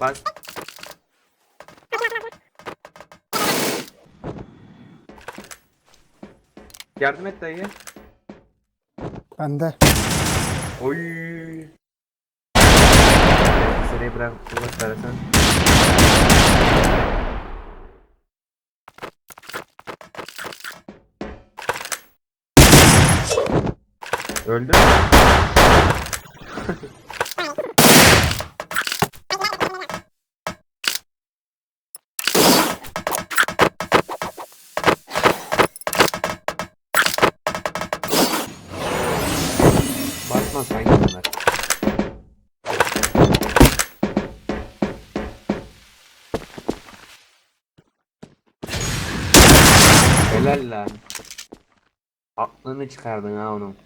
Bak. Yardım et dayı. Bende. Oy. Sırayı bırak bırak Öldü Basma sanki bunlar. Helal lan. Aklını çıkardın ha onun.